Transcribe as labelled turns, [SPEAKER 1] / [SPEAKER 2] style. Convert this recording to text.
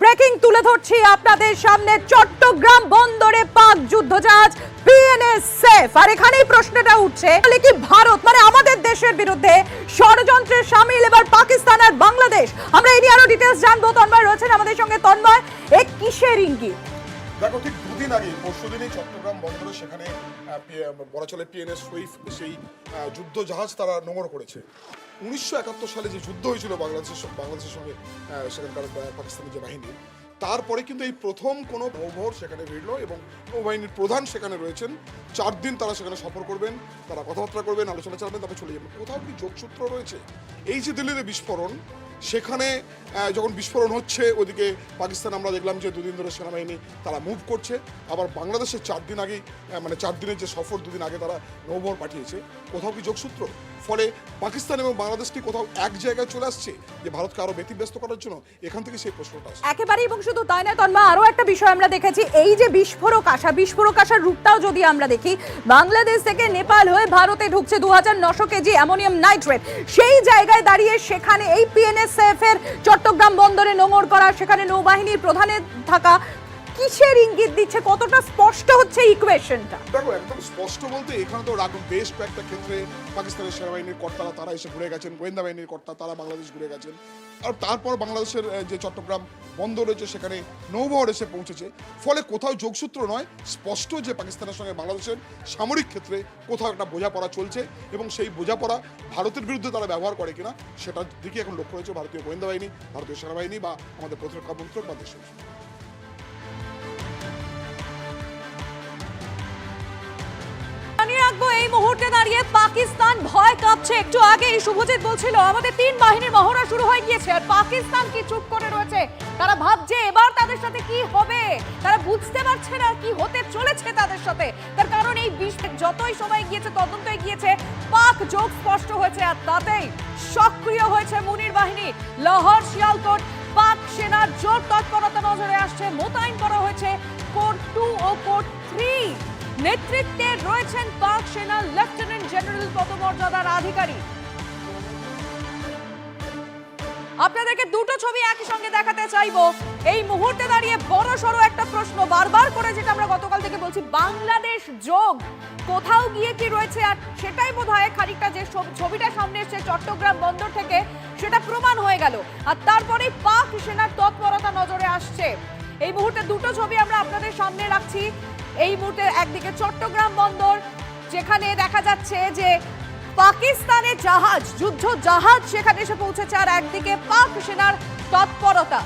[SPEAKER 1] Breaking তুলে ধরছি আপনাদের সামনে চট্টগ্রাম বন্দরে পাক যুদ্ধজাহাজ পিএনএস সেফ আর এখানেই প্রশ্নটা উঠছে, তাহলে কি ভারত মানে আমাদের দেশের বিরুদ্ধে ষড়যন্ত্রে সামিল এবার পাকিস্তান আর বাংলাদেশ? আমরা এই নিয়ে আরও ডিটেলস জানব। তন্ময় রয়েছেন আমাদের সঙ্গে। তন্ময়, এ কিসের ইঙ্গিত?
[SPEAKER 2] দেখো, ঠিক দুদিন আগে চট্টগ্রাম বন্দরে সেখানে চলে পিএনএস সুইফ সেই যুদ্ধ জাহাজ তারা নোঙর করেছে। উনিশশো একাত্তর সালে যে যুদ্ধ হয়েছিল বাংলাদেশের বাংলাদেশের সঙ্গে সেখানকার পাকিস্তানের যে বাহিনী তারপরে কিন্তু এই প্রথম কোনো নৌবহর সেখানে ভিড়লো এবং নৌবাহিনীর প্রধান সেখানে রয়েছেন। চার দিন তারা সেখানে সফর করবেন তারা কথাবার্তা করবেন আলোচনা চালাবেন তারপর চলে যাবেন। কোথাও কি যোগসূত্র রয়েছে? এই যে দিল্লিতে বিস্ফোরণ সেখানে যখন বিস্ফোরণ হচ্ছে ওদিকে পাকিস্তান আমরা দেখলাম যে দুদিন ধরে সেনাবাহিনী তারা মুভ করছে। আবার বাংলাদেশের চার দিন আহ, মানে চার দিনের যে সফর দুদিন আগে তারা নৌবহর পাঠিয়েছে। কোথাও কি যোগসূত্র? ফলে পাকিস্তান এবং বাংলাদেশ কি কোথাও এক জায়গায় চলে আসছে যে ভারতকে আরও ব্যতিব্যস্ত করার জন্য এখান থেকে সেই প্রশ্নটা আসছে।
[SPEAKER 1] একেবারে এবং শুধু তাই না তন্মা আরও একটা বিষয় আমরা দেখেছি, এই যে বিস্ফোরক আসা বিস্ফোরক আসার রূপটাও যদি আমরা দেখি, বাংলাদেশ থেকে নেপাল হয়ে ভারতে ঢুকছে দু হাজার নশো কেজি অ্যামোনিয়াম নাইট্রেট। সেই জায়গায় দাঁড়িয়ে সেখানে এই পিএনএসএফ এর চট্টগ্রাম বন্দরে নোঙর করা, সেখানে নৌবাহিনীর প্রধানের থাকা কিসের ইঙ্গিত দিচ্ছে? কতটা স্পষ্ট হচ্ছে ইকুয়েশনটা
[SPEAKER 2] দেখো, একদম স্পষ্ট বলতে এখানে তো রাগ বেশ কয়েকটা ক্ষেত্রে পাকিস্তানের সেনাবাহিনীর কর্তারা, তারা এসে ঘুরে গেছেন, গোয়েন্দা বাহিনীর কর্তা, তারা বাংলাদেশ ঘুরে গেছেন। আর তারপর বাংলাদেশের যে চট্টগ্রাম বন্দর রয়েছে, সেখানে নৌবহর এসে পৌঁছেছে। ফলে কোথাও যোগসূত্র নয়, স্পষ্ট যে পাকিস্তানের সঙ্গে বাংলাদেশের সামরিক ক্ষেত্রে কোথাও একটা বোঝাপড়া চলছে এবং সেই বোঝাপড়া ভারতের বিরুদ্ধে তারা ব্যবহার করে কিনা, সেটার দিকে এখন লক্ষ্য রয়েছে ভারতীয় গোয়েন্দা বাহিনী, ভারতীয় সেনাবাহিনী বা আমাদের প্রতিরক্ষা মন্ত্রক বা দেশের।
[SPEAKER 1] তারা বুঝতে পারছে না কি হতে চলেছে তাদের সাথে। তার কারণ এই বিশ্বে যতই সময় গিয়েছে গিয়েছে। পাক যোগ স্পষ্ট হয়েছে আর তাতেই সক্রিয় হয়েছে মুনির বাহিনী। লাহোর, শিয়ালকোট, পাক সেনার জোর নজরে আসছে, মোতায়েন করা হয়েছে কোর টু ও কোর থ্রি। নেতৃত্বে রয়েছেন পাক সেনার লেফটেন্যান্ট জেনারেল পদমর্যাদার আধিকারিক। আপনাদেরকে দুটো ছবি একই সঙ্গে দেখাতে চাইব। এই মুহূর্তে দাঁড়িয়ে বড় সড়ো একটা প্রশ্ন বারবার করে, যেটা আমরা গতকাল থেকে বলছি, বাংলাদেশ যোগ কোথাও গিয়ে কি রয়েছে? আর সেটাই বোধ হয় খানিকটা যে ছবিটা সামনে এসছে চট্টগ্রাম বন্দর থেকে, সেটা প্রমাণ হয়ে গেল। আর তারপরে পাক নজরে আসছে। এই মুহূর্তে দুটো ছবি আমরা আপনাদের সামনে রাখছি। এই মুহূর্তে একদিকে চট্টগ্রাম বন্দর, যেখানে দেখা যাচ্ছে যে পাকিস্তানের জাহাজ, যুদ্ধ জাহাজ সেখানে এসে পৌঁছেছে, আর একদিকে পাক সেনার তৎপরতা।